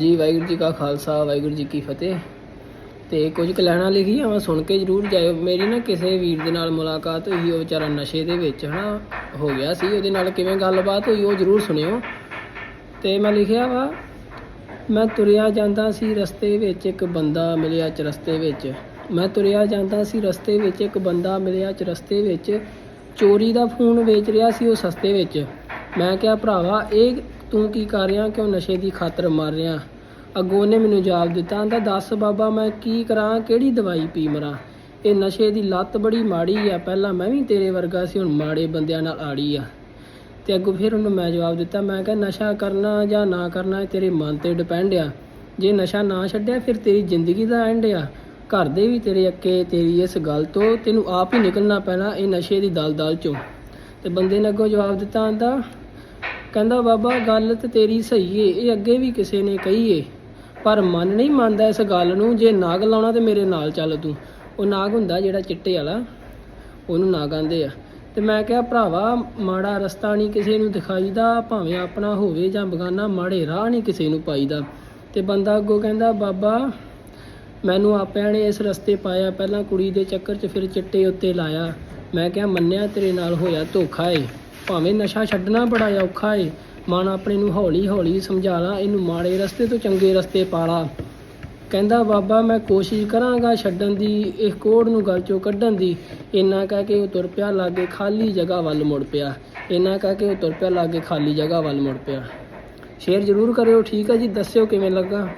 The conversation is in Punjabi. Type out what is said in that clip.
ਜੀ, ਵਾਹਿਗੁਰੂ ਜੀ ਕਾ ਖਾਲਸਾ, ਵਾਹਿਗੁਰੂ ਜੀ ਕੀ ਫਤਿਹ। ਤੇ ਕੁਝ ਕੁ ਲਿਖੀਆਂ ਵਾ, ਸੁਣ ਕੇ ਜਰੂਰ ਜਾਇਓ। ਮੇਰੀ ਨਾ ਕਿਸੇ ਵੀਰ ਦੇ ਨਾਲ ਮੁਲਾਕਾਤ ਹੋਈ, ਉਹ ਵਿਚਾਰਾ ਨਸ਼ੇ ਦੇ ਵਿੱਚ ਹਨਾ, ਹੋ ਗਿਆ ਸੀ। ਉਹਦੇ ਨਾਲ ਕਿਵੇਂ ਗੱਲਬਾਤ ਹੋਈ, ਉਹ ਜਰੂਰ ਸੁਣਿਓ। ਤੇ ਮੈਂ ਲਿਖਿਆ ਵਾ, ਮੈਂ ਤੁਰਿਆ ਜਾਂਦਾ ਸੀ ਰਸਤੇ ਵਿੱਚ, ਇੱਕ ਬੰਦਾ ਮਿਲਿਆ ਚ ਰਸਤੇ ਵਿੱਚ। ਮੈਂ ਤੁਰਿਆ ਜਾਂਦਾ ਸੀ ਰਸਤੇ ਵਿੱਚ, ਇੱਕ ਬੰਦਾ ਮਿਲਿਆ ਚ ਰਸਤੇ ਵਿੱਚ। ਚੋਰੀ ਦਾ ਫੋਨ ਵੇਚ ਰਿਹਾ ਸੀ ਉਹ ਸਸਤੇ ਵਿੱਚ। ਮੈਂ ਕਿਹਾ, ਭਰਾਵਾ, ਇਹ ਤੂੰ ਕੀ ਕਰ ਰਿਹਾ? ਕਿਉਂ ਨਸ਼ੇ ਦੀ ਖਾਤਰ ਮਰ ਰਿਹਾ? ਅੱਗੋਂ ਉਹਨੇ ਮੈਨੂੰ ਜਵਾਬ ਦਿੱਤਾ ਆਂਦਾ ਦੱਸ ਬਾਬਾ, ਮੈਂ ਕੀ ਕਰਾਂ, ਕਿਹੜੀ ਦਵਾਈ ਪੀ ਮਰਾਂ? ਇਹ ਨਸ਼ੇ ਦੀ ਲੱਤ ਬੜੀ ਮਾੜੀ ਆ, ਪਹਿਲਾਂ ਮੈਂ ਵੀ ਤੇਰੇ ਵਰਗਾ ਸੀ, ਹੁਣ ਮਾੜੇ ਬੰਦਿਆਂ ਨਾਲ ਆੜੀ ਆ। ਤੇ ਅੱਗੋਂ ਫਿਰ ਉਹਨੂੰ ਮੈਂ ਜਵਾਬ ਦਿੱਤਾ, ਮੈਂ ਕਿਹਾ, ਨਸ਼ਾ ਕਰਨਾ ਜਾਂ ਨਾ ਕਰਨਾ, ਇਹ ਤੇਰੇ ਮਨ ਤੇ ਡਿਪੈਂਡ ਆ। ਜੇ ਨਸ਼ਾ ਨਾ ਛੱਡਿਆ, ਫਿਰ ਤੇਰੀ ਜ਼ਿੰਦਗੀ ਦਾ ਐਂਡ ਆ। ਘਰ ਦੇ ਵੀ ਤੇਰੇ ਅੱਕੇ, ਤੇਰੀ ਇਸ ਗੱਲ ਤੋਂ, ਤੈਨੂੰ ਆਪ ਹੀ ਨਿਕਲਣਾ ਪੈਣਾ ਇਹ ਨਸ਼ੇ ਦੀ ਦਲਦਲ ਚੋਂ। ਤੇ ਬੰਦੇ ਨੇ ਅੱਗੋਂ ਜਵਾਬ ਦਿੱਤਾ ਆਂਦਾ ਕਹਿੰਦਾ, ਬਾਬਾ, ਗੱਲ ਤੇ ਤੇਰੀ ਸਹੀ ਏ, ਇਹ ਅੱਗੇ ਵੀ ਕਿਸੇ ਨੇ ਕਹੀ ਏ। ਪਰ ਮਨ ਨਹੀਂ ਮੰਨਦਾ ਇਸ ਗੱਲ ਨੂੰ, ਜੇ ਨਾਗ ਲਾਉਣਾ ਤੇ ਮੇਰੇ ਨਾਲ ਚੱਲ ਤੂੰ। ਉਹ ਨਾਗ ਹੁੰਦਾ ਜਿਹੜਾ ਚਿੱਟੇ ਵਾਲਾ, ਉਹਨੂੰ ਨਾਗ ਆਂਦੇ ਆ। ਤੇ ਮੈਂ ਕਿਹਾ, ਭਰਾਵਾ, ਮਾੜਾ ਰਸਤਾ ਨਹੀਂ ਕਿਸੇ ਨੂੰ ਦਿਖਾਈਦਾ, ਭਾਵੇਂ ਆਪਣਾ ਹੋਵੇ ਜਾਂ ਬਗਾਨਾ, ਮਾੜੇ ਰਾਹ ਨਹੀਂ ਕਿਸੇ ਨੂੰ ਪਾਈਦਾ। ਤੇ ਬੰਦਾ ਅੱਗੋਂ ਕਹਿੰਦਾ, ਬਾਬਾ, ਮੈਨੂੰ ਆਪਿਆਂ ਨੇ ਇਸ ਰਸਤੇ ਪਾਇਆ, ਪਹਿਲਾਂ ਕੁੜੀ ਦੇ ਚੱਕਰ 'ਚ ਫਿਰ ਚਿੱਟੇ ਉੱਤੇ ਲਾਇਆ। ਮੈਂ ਕਿਹਾ, ਮੰਨਿਆ ਤੇਰੇ ਨਾਲ ਹੋਇਆ ਧੋਖਾ ਏ। ਭਾਵੇਂ ਨਸ਼ਾ ਛੱਡਣਾ ਬੜਾ ਔਖਾ ਏ ਮਨ ਆਪਣੇ ਨੂੰ ਹੌਲੀ ਹੌਲੀ ਸਮਝਾ ਲਾ, ਇਹਨੂੰ ਮਾੜੇ ਰਸਤੇ ਤੋਂ ਚੰਗੇ ਰਸਤੇ ਪਾਲਾ। ਕਹਿੰਦਾ, ਬਾਬਾ, ਮੈਂ ਕੋਸ਼ਿਸ਼ ਕਰਾਂਗਾ ਛੱਡਣ ਦੀ, ਇਸ ਕੋੜ ਨੂੰ ਗਲ ਚੋਂ ਕੱਢਣ ਦੀ। ਇੰਨਾ ਕਹਿ ਕੇ ਉਹ ਤੁਰ ਪਿਆ ਲਾਗੇ ਖਾਲੀ ਜਗ੍ਹਾ ਵੱਲ ਮੁੜ ਪਿਆ। ਇੰਨਾ ਕਹਿ ਕੇ ਉਹ ਤੁਰ ਪਿਆ ਲਾਗੇ ਖਾਲੀ ਜਗ੍ਹਾ ਵੱਲ ਮੁੜ ਪਿਆ। ਸ਼ੇਅਰ ਜ਼ਰੂਰ ਕਰਿਓ, ਠੀਕ ਹੈ ਜੀ, ਦੱਸਿਓ ਕਿਵੇਂ ਲੱਗਾ?